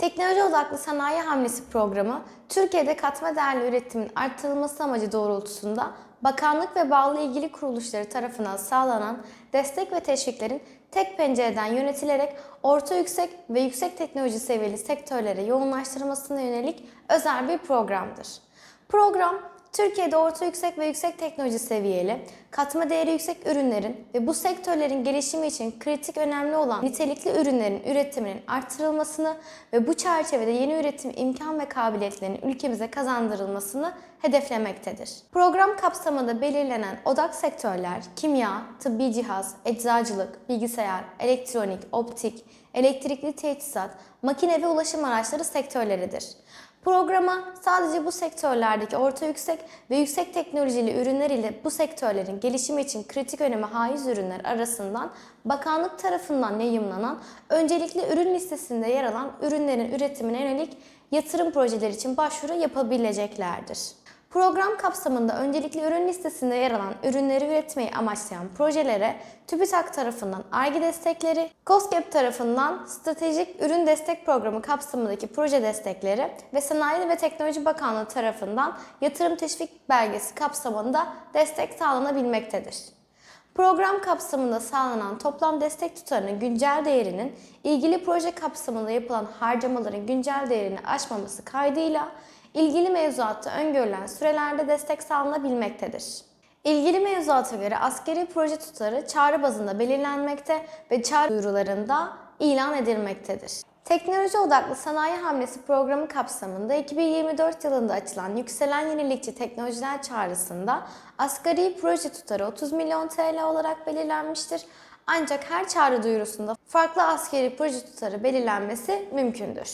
Teknoloji odaklı sanayi hamlesi programı, Türkiye'de katma değerli üretimin artırılması amacı doğrultusunda bakanlık ve bağlı ilgili kuruluşları tarafından sağlanan destek ve teşviklerin tek pencereden yönetilerek orta yüksek ve yüksek teknoloji seviyeli sektörlere yoğunlaştırılmasına yönelik özel bir programdır. Program, Türkiye'de orta yüksek ve yüksek teknoloji seviyeli, katma değeri yüksek ürünlerin ve bu sektörlerin gelişimi için kritik önemli olan nitelikli ürünlerin üretiminin artırılmasını ve bu çerçevede yeni üretim imkan ve kabiliyetlerinin ülkemize kazandırılmasını hedeflemektedir. Program kapsamında belirlenen odak sektörler kimya, tıbbi cihaz, eczacılık, bilgisayar, elektronik, optik, elektrikli teçhizat, makine ve ulaşım araçları sektörleridir. Programa sadece bu sektörlerdeki orta yüksek ve yüksek teknolojili ürünler ile bu sektörlerin gelişimi için kritik öneme haiz ürünler arasından bakanlık tarafından yayımlanan öncelikli ürün listesinde yer alan ürünlerin üretimine yönelik yatırım projeleri için başvuru yapabileceklerdir. Program kapsamında öncelikli ürün listesinde yer alan ürünleri üretmeyi amaçlayan projelere TÜBİTAK tarafından ARGE destekleri, COSGAP tarafından Stratejik Ürün Destek Programı kapsamındaki proje destekleri ve Sanayi ve Teknoloji Bakanlığı tarafından yatırım teşvik belgesi kapsamında destek sağlanabilmektedir. Program kapsamında sağlanan toplam destek tutarının güncel değerinin ilgili proje kapsamında yapılan harcamaların güncel değerini aşmaması kaydıyla ilgili mevzuatta öngörülen sürelerde destek sağlanabilmektedir. İlgili mevzuata göre askeri proje tutarı çağrı bazında belirlenmekte ve çağrı duyurularında ilan edilmektedir. Teknoloji odaklı sanayi hamlesi programı kapsamında 2024 yılında açılan Yükselen Yenilikçi Teknolojiler Çağrısı'nda asgari proje tutarı 30 milyon TL olarak belirlenmiştir. Ancak her çağrı duyurusunda farklı askeri proje tutarı belirlenmesi mümkündür.